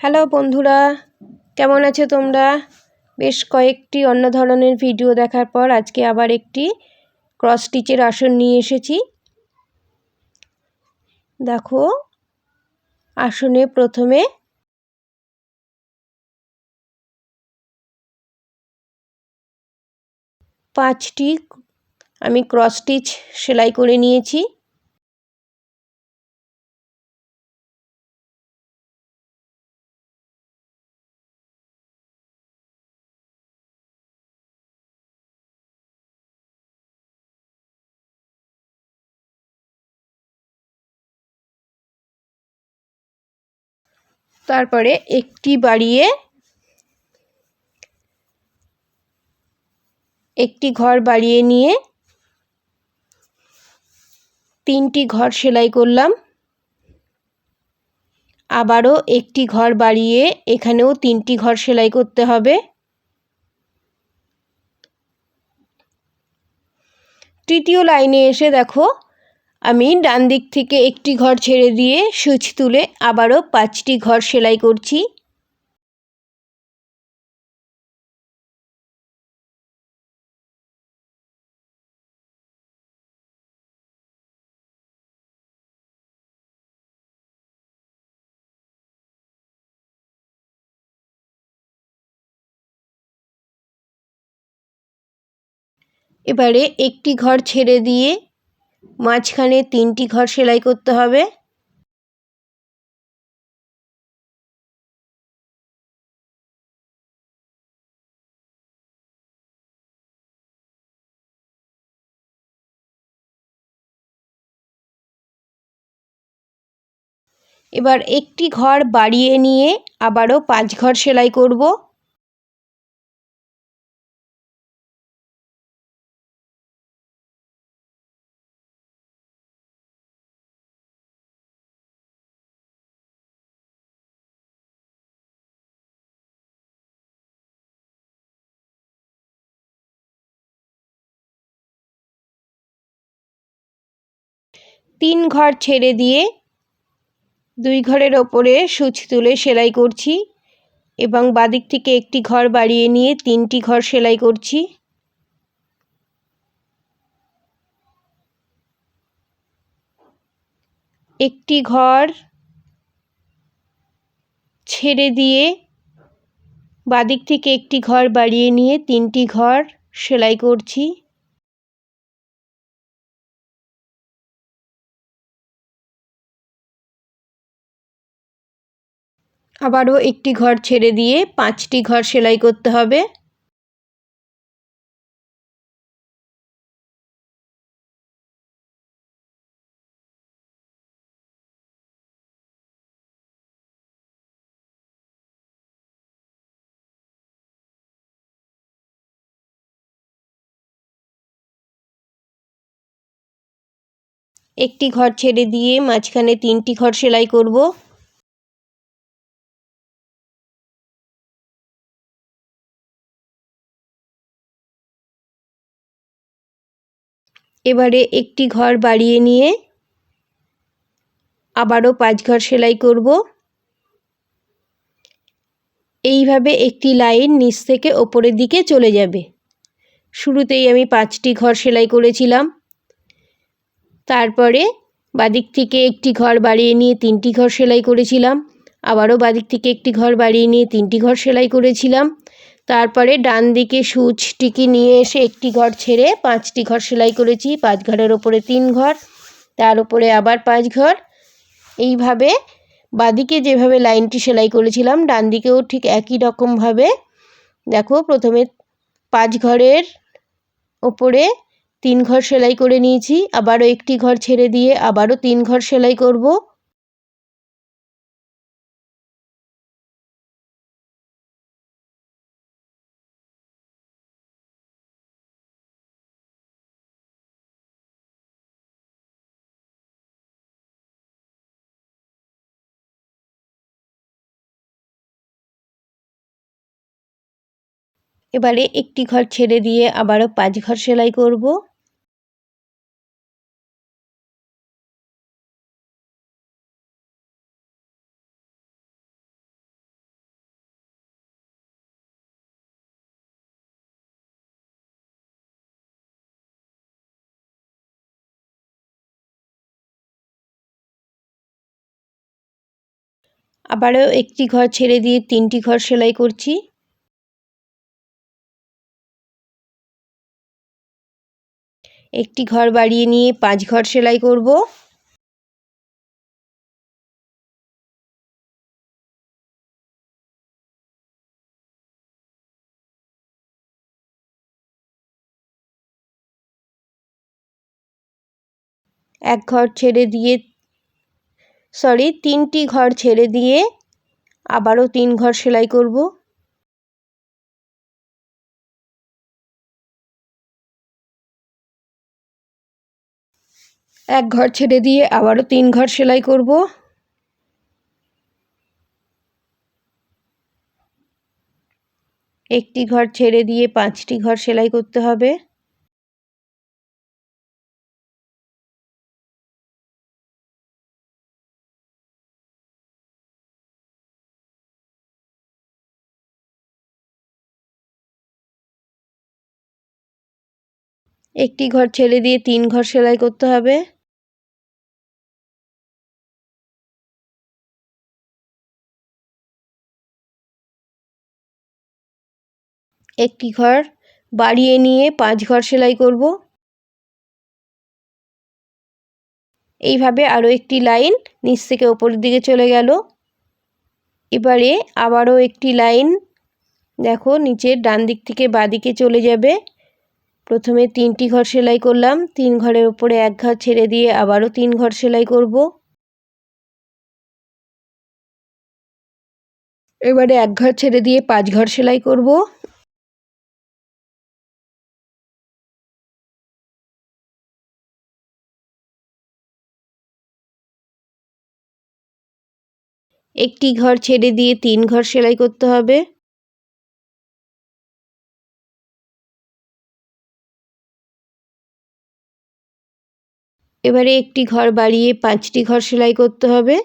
Hello বন্ধুরা, কেমন আছো তোমরা? বেশ কয়েকটি অন্য ধরনের ভিডিও দেখার পর আজকে আবার একটি ক্রস স্টিচের আসন নিয়ে এসেছি। দেখো, আসনে প্রথমে পাঁচটি আমি ক্রস স্টিচ সেলাই করে নিয়েছি। তারপরে একটি বাড়িয়ে একটি ঘর বাড়িয়ে নিয়ে তিনটি ঘর সেলাই করলাম। আবারও একটি ঘর বাড়িয়ে এখানেও তিনটি ঘর সেলাই করতে হবে। তৃতীয় লাইনে এসে দেখো আমি ডান দিক থেকে একটি ঘর ছেড়ে দিয়ে সুচ তুলে আবারও পাঁচটি ঘর সেলাই করছি। এবারে একটি ঘর ছেড়ে দিয়ে মাঝখানে তিনটি ঘর সেলাই করতে হবে। এবার একটি ঘর বাড়িয়ে নিয়ে আবারও পাঁচ ঘর সেলাই করব। তিন ঘর ছেড়ে দিয়ে দুই ঘরের ওপরে সূচ তুলে সেলাই করছি এবং বাদিক থেকে একটি ঘর বাড়িয়ে নিয়ে তিনটি ঘর সেলাই করছি। একটি ঘর ছেড়ে দিয়ে বাদিক থেকে একটি ঘর বাড়িয়ে নিয়ে তিনটি ঘর সেলাই করছি। আবারও একটি ঘর ছেড়ে দিয়ে পাঁচটি ঘর সেলাই করতে হবে। একটি ঘর ছেড়ে দিয়ে মাঝখানে তিনটি ঘর সেলাই করব। এবারে একটি ঘর বাড়িয়ে নিয়ে আবারও পাঁচ ঘর সেলাই করব। এইভাবে একটি লাইন নিচ থেকে ওপরের দিকে চলে যাবে। শুরুতেই আমি পাঁচটি ঘর সেলাই করেছিলাম। তারপরে বাদিক থেকে একটি ঘর বাড়িয়ে নিয়ে তিনটি ঘর সেলাই করেছিলাম। আবারও বাদিক থেকে একটি ঘর বাড়িয়ে নিয়ে তিনটি ঘর সেলাই করেছিলাম। তারপরে ডান দিকে সুচটিকে নিয়ে এসে একটি ঘর ছেড়ে পাঁচটি ঘর সেলাই করেছি। পাঁচ ঘরের ওপরে তিন ঘর, তার উপরে আবার পাঁচ ঘর। এইভাবে বাদিকে যেভাবে লাইনটি সেলাই করেছিলাম ডান দিকেও ঠিক একই রকমভাবে। দেখো, প্রথমে পাঁচ ঘরের ওপরে তিন ঘর সেলাই করে নিয়েছি, আবারও একটি ঘর ছেড়ে দিয়ে আবারও তিন ঘর সেলাই করব। এবারে একটি ঘর ছেড়ে দিয়ে আবারও পাঁচ ঘর সেলাই করব। আবারও একটি ঘর ছেড়ে দিয়ে তিনটি ঘর সেলাই করছি। একটি ঘর বাড়িয়ে নিয়ে পাঁচ ঘর সেলাই করব। এক ঘর ছেড়ে দিয়ে সরি তিনটি ঘর ছেড়ে দিয়ে আবারও তিন ঘর সেলাই করব। এক ঘর ছেড়ে দিয়ে আবারও তিন ঘর সেলাই করব। একটি ঘর ছেড়ে দিয়ে পাঁচটি ঘর সেলাই করতে হবে। একটি ঘর ছেড়ে দিয়ে তিন ঘর সেলাই করতে হবে। একটি ঘর বাড়িয়ে নিয়ে পাঁচ ঘর সেলাই করব। এইভাবে আরও একটি লাইন নিচ থেকে ওপরের দিকে চলে গেল। এবারে আবারও একটি লাইন, দেখো নিচের ডান দিক থেকে বাদিকে চলে যাবে। প্রথমে তিনটি ঘর সেলাই করলাম, তিন ঘরের উপরে এক ঘর ছেড়ে দিয়ে আবারও তিন ঘর সেলাই করব। এবারে এক ঘর ছেড়ে দিয়ে পাঁচ ঘর সেলাই করব। একটি ঘর ছেড়ে দিয়ে তিন ঘর সেলাই করতে হবে। এবারে একটি ঘর বাড়িয়ে পাঁচটি ঘর সেলাই করতে হবে।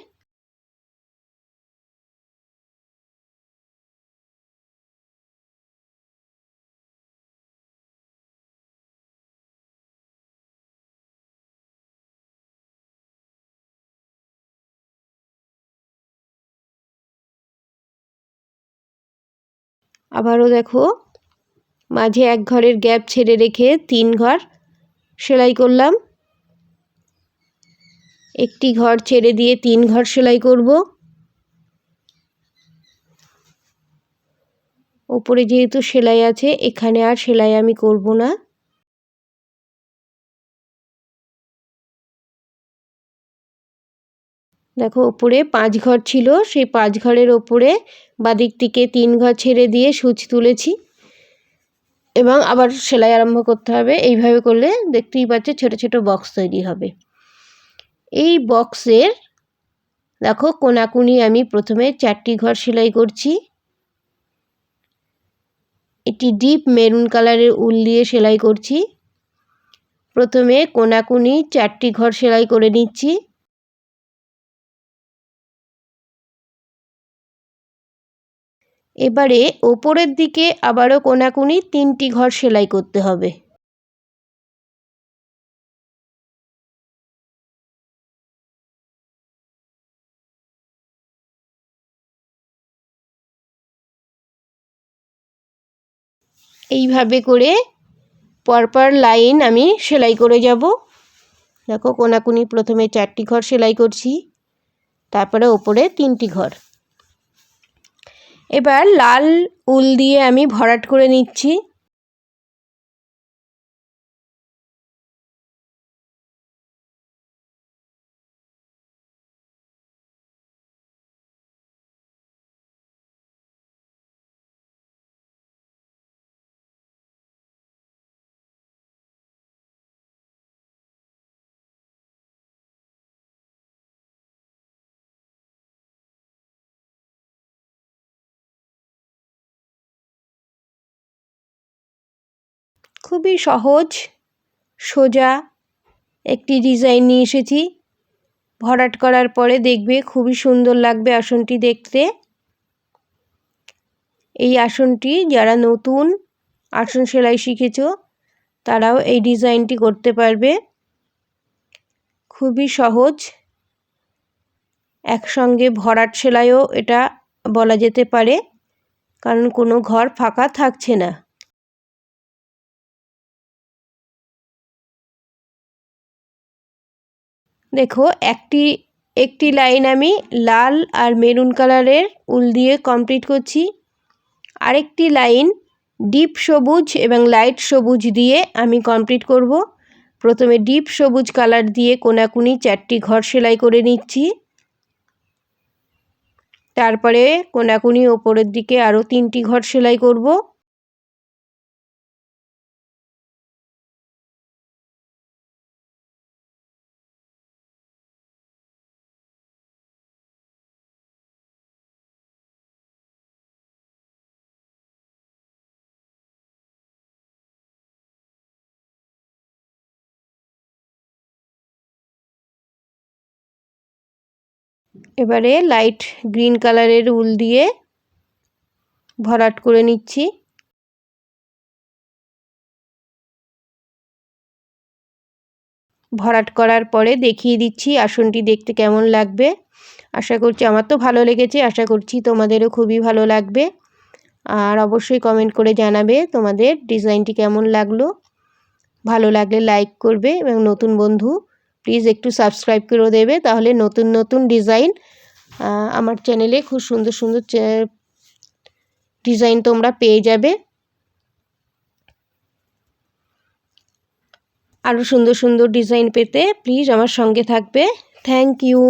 আবারও দেখো। মাঝে এক ঘরের গ্যাপ ছেড়ে রেখে তিন ঘর সেলাই করলাম। একটি ঘর ছেড়ে দিয়ে তিন ঘর সেলাই করব। ওপরে যেহেতু সেলাই আছে, এখানে আর সেলাই আমি করব না। দেখো ওপরে পাঁচ ঘর ছিল। সেই পাঁচ ঘরের ওপরে বাদিক থেকে তিন ঘর ছেড়ে দিয়ে সুচ তুলেছি এবং আবার সেলাই আরম্ভ করতে হবে। এইভাবে করলে দেখতেই পাচ্ছে ছোট ছোট বক্স তৈরি হবে। এই বক্সের দেখো, কোনাকুনি আমি প্রথমে চারটি ঘর সেলাই করছি। এটি ডিপ মেরুন কালারের উল দিয়ে সেলাই করছি। প্রথমে কোনাকুনি চারটি ঘর সেলাই করে নিচ্ছি। এবারে ওপরের দিকে আবারও কোনাকুনি তিনটি ঘর সেলাই করতে হবে। এইভাবে করে পরপর লাইন আমি সেলাই করে যাব। দেখো কোনাকুনি প্রথমে চারটি ঘর সেলাই করছি, তারপরে ওপরে তিনটি ঘর। এবার লাল উল দিয়ে আমি ভরাট করে নিচ্ছি। খুবই সহজ, সোজা একটি ডিজাইন নিয়ে এসেছি। ভরাট করার পরে দেখবে খুবই সুন্দর লাগবে আসনটি দেখতে। এই আসনটি যারা নতুন আসন সেলাই শিখেছ, তারাও এই ডিজাইনটি করতে পারবে। খুবই সহজ। একসঙ্গে ভরাট সেলাইও এটা বলা যেতে পারে, কারণ কোনো ঘর ফাঁকা থাকছে না। দেখো, একটি একটি লাইন আমি লাল আর মেরুন কালারের উল দিয়ে কমপ্লিট করছি। আরেকটি লাইন ডিপ সবুজ এবং লাইট সবুজ দিয়ে আমি কমপ্লিট করব। প্রথমে ডিপ সবুজ কালার দিয়ে কোনাকুনি চারটি ঘর সেলাই করে নিচ্ছি। তারপরে কোনাকুনি ওপরের দিকে আরও তিনটি ঘর সেলাই করব। এবারে লাইট গ্রিন কালারের উল দিয়ে ভরাট করে নিচ্ছি। ভরাট করার পরে দেখিয়ে দিচ্ছি আসনটি দেখতে কেমন লাগবে। আশা করছি আমার তো ভালো লেগেছে, আশা করছি তোমাদেরও খুবই ভালো লাগবে। আর অবশ্যই কমেন্ট করে জানাবে তোমাদের ডিজাইনটি কেমন লাগল। ভালো লাগলে লাইক করবে এবং নতুন বন্ধু প্লিজ একটু সাবস্ক্রাইব করে দেবে, তাহলে নতুন নতুন ডিজাইন আমার চ্যানেলে খুব সুন্দর সুন্দর ডিজাইন তোমরা পেয়ে যাবে। আরও সুন্দর সুন্দর ডিজাইন পেতে প্লিজ আমার সঙ্গে থাকবে। Thank you.